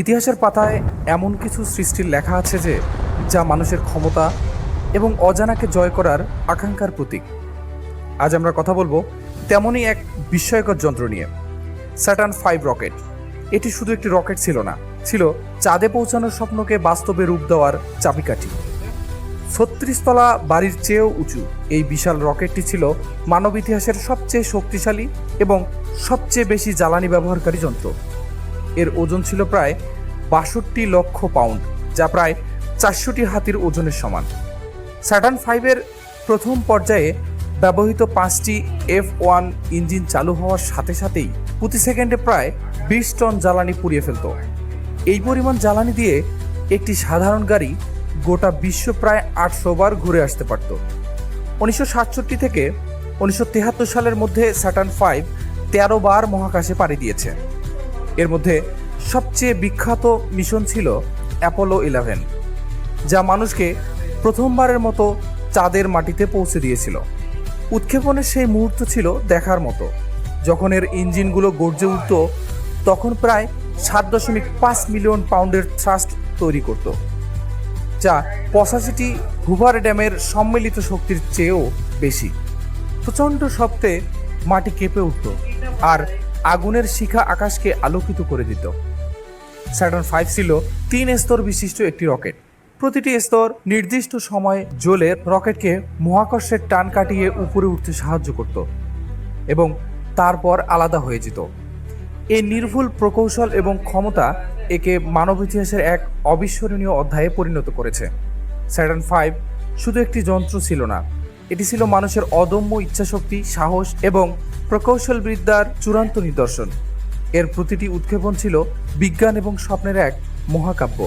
ইতিহাসের পাতায় এমন কিছু সৃষ্টির লেখা আছে যে, যা মানুষের ক্ষমতা এবং অজানাকে জয় করার আকাঙ্ক্ষার প্রতীক। আজ আমরা কথা বলব তেমনই এক বিস্ময়কর যন্ত্র নিয়ে স্যাটার্ন ফাইভ রকেট এটি শুধু একটি রকেট ছিল না, ছিল চাঁদে পৌঁছানোর স্বপ্নকে বাস্তবে রূপ দেওয়ার চাবিকাঠি। ছত্রিশ তলা বাড়ির চেয়েও উঁচু, এই বিশাল রকেটটি ছিল মানব ইতিহাসের সবচেয়ে শক্তিশালী এবং সবচেয়ে বেশি জ্বালানি ব্যবহারকারী যন্ত্র। এর ওজন ছিল প্রায় বাষট্টি লক্ষ পাউন্ড, যা প্রায় চারশোটি হাতির ওজনের সমান। স্যাটার্ন ফাইভের প্রথম পর্যায়ে ব্যবহৃত পাঁচটি এফ ওয়ান ইঞ্জিন চালু হওয়ার সাথে সাথেই প্রতি সেকেন্ডে প্রায় বিশ টন জ্বালানি পুড়িয়ে ফেলত। এই পরিমাণ জ্বালানি দিয়ে একটি সাধারণ গাড়ি গোটা বিশ্ব প্রায় আটশো বার ঘুরে আসতে পারত। উনিশশো সাতষট্টি থেকে উনিশশো সালের মধ্যে স্যাটার্ন ফাইভ তেরো বার মহাকাশে পাড়ি দিয়েছে। এর মধ্যে সবচেয়ে বিখ্যাত মিশন ছিল অ্যাপোলো ইলেভেন, যা মানুষকে প্রথমবারের মতো চাঁদের মাটিতে পৌঁছে দিয়েছিল। উৎক্ষেপণের সেই মুহূর্ত ছিল দেখার মতো। যখন এর ইঞ্জিনগুলো গর্জে উঠত, তখন প্রায় সাত দশমিক পাঁচ মিলিয়ন পাউন্ডের থ্রাস্ট তৈরি করত, যা পঁচাশিটি হুভার ড্যামের সম্মিলিত শক্তির চেয়েও বেশি। প্রচণ্ড শব্দে মাটি কেঁপে উঠত, আর আগুনের শিখা আকাশকে আলোকিত করে দিত। স্যাটার্ন ফাইভ ছিল তিন স্তর বিশিষ্ট একটি রকেট। প্রতিটি স্তর নির্দিষ্ট সময়ে জ্বলে রকেটকে মহাকর্ষের টান কাটিয়ে উপরে উঠতে সাহায্য করত এবং তারপর আলাদা হয়ে যেত। এই নির্ভুল প্রকৌশল এবং ক্ষমতা একে মানব ইতিহাসের এক অবিস্মরণীয় অধ্যায়ে পরিণত করেছে। স্যাটার্ন ফাইভ শুধু একটি যন্ত্র ছিল না এটি ছিল মানুষের অদম্য ইচ্ছাশক্তি, সাহস এবং প্রকৌশল বিদ্যার চূড়ান্ত নিদর্শন। এর প্রতিটি উৎক্ষেপণ ছিল বিজ্ঞান এবং স্বপ্নের এক মহাকাব্য।